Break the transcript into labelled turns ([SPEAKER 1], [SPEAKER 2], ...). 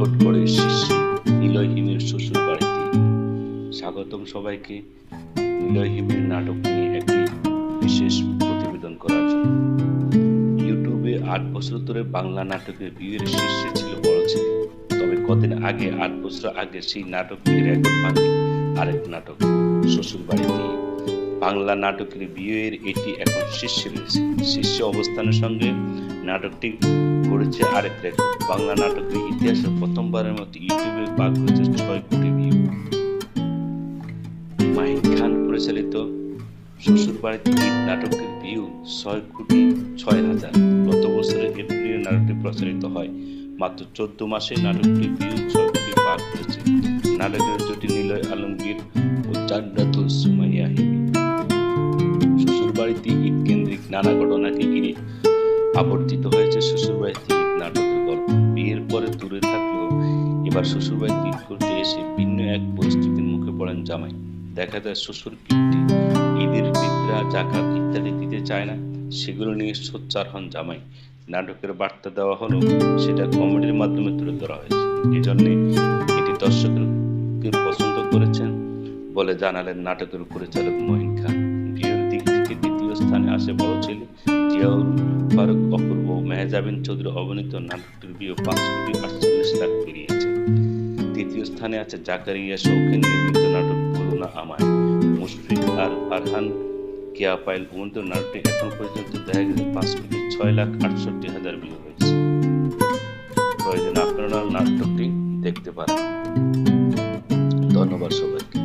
[SPEAKER 1] Record করে শিষ্যী নিলয় হিমের শ্বশুর বাড়িতে স্বাগতম সবাইকে নিলয় হিমের নাটক নিয়ে একটি বিশেষ প্রতিবেদন করার জন্য। ইউটিউবে আট বছর ধরে বাংলা নাটকের বিয়ের শীর্ষে ছিল বড় ছেলে। তবে কদিন আগে, আট বছর আগে সেই নাটকের রেকর্ড ভাঙে আরেক নাটক শ্বশুর বাড়িতে বাংলা নাটকের বিয়ের এটি এখন শীর্ষে রয়েছে। শীর্ষ অবস্থানের সঙ্গে নাটকটি করেছে আরেক রেকর্ড বাংলা নাটকের ইতিহাসে প্রথমবারের মতো ইউটিউবে পার করেছে ছয় কোটি ভিউ মাহিন খান পরিচালিত শ্বশুর বাড়িতে ঈদ নাটকের ভিউ ছয় কোটি ছয় হাজার। গত বছরের এপ্রিলে নাটকটি প্রচারিত হয়। মাত্র চোদ্দ মাসে নাটকটি ভিউ ছয় কোটি পার করেছে নাটকের জুটি নিলয় আলমগীর ও জান্নাতুল সুমাইয়া হিমি। শ্বশুর বাড়িতে ঈদ কেন্দ্রিক নানা ঘটনাকে ঘিরে আবর্তিত হয়েছে শ্বশুরবাড়িতে ঈদ নাটকের গল্প। বিয়ের পরে দূরে থাকলেও এবার শ্বশুরবাড়িতে ঈদ করতে এসে ভিন্ন এক পরিস্থিতির মুখে পড়েন জামাই। দেখা যায় শ্বশুর কীর্তি ঈদের বিদ্রা জাকাত ইত্যাদি দিতে চায় না, সেগুলো নিয়ে সোচ্চার হন জামাই। নাটকের বার্তা দেওয়া হলো, সেটা কমেডির মাধ্যমে তুলে ধরা হয়েছে। এই জন্যে এটি দর্শকের পছন্দ করেছেন বলে জানালেন নাটকের পরিচালক মহিন খান। বিয়ের দিক থেকে দ্বিতীয় স্থানে আসে বড় ছেলে জিয়াউল ফারুক অপূর্ব মেহজাবিন চৌধুরী অভিনীত নাটকটির বিয়ে পাঁচ কোটি আটচল্লিশ লাখ পেরিয়েছে। তৃতীয় স্থানে আছে জাকারিয়া শৌখিন নির্মিত নাটক না আমায়। মুশফিক আর ফারহান কেয়া পাইল অভিনীত নাটকটি এখন পর্যন্ত দেখা গেছে পাঁচ কোটি ছয় লাখ আটষট্টি হাজার ভিউ হয়েছে। প্রয়োজন আপনারা নাটকটি দেখতে পারেন। ধন্যবাদ সবাইকে।